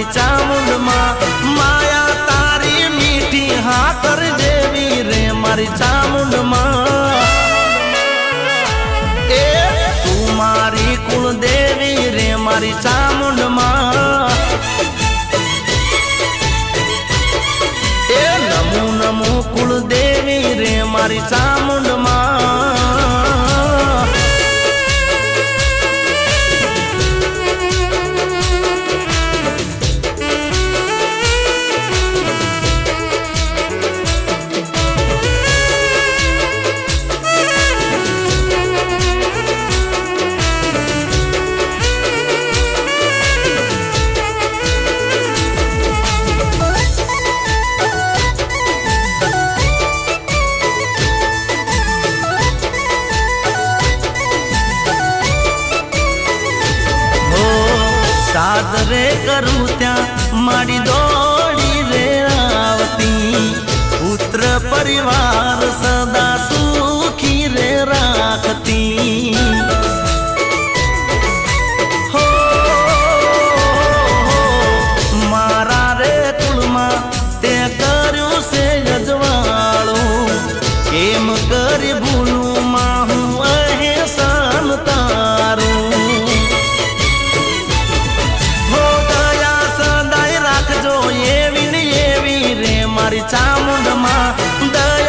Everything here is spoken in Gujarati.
મારી ચામુંડમાં, માયા તારી મીઠી હાકર જેવી રે મારી ચામુંડમાં. એ તું મારી કુળદેવી રે મારી ચામુંડમાં. એ નમું નમો કુળદેવી રે મારી ચામુંડમાં. સાદરે કરું ત્યાં મારી દોડી રે આવતી પુત્ર પરિવાર સદા ஆனந்தமா தர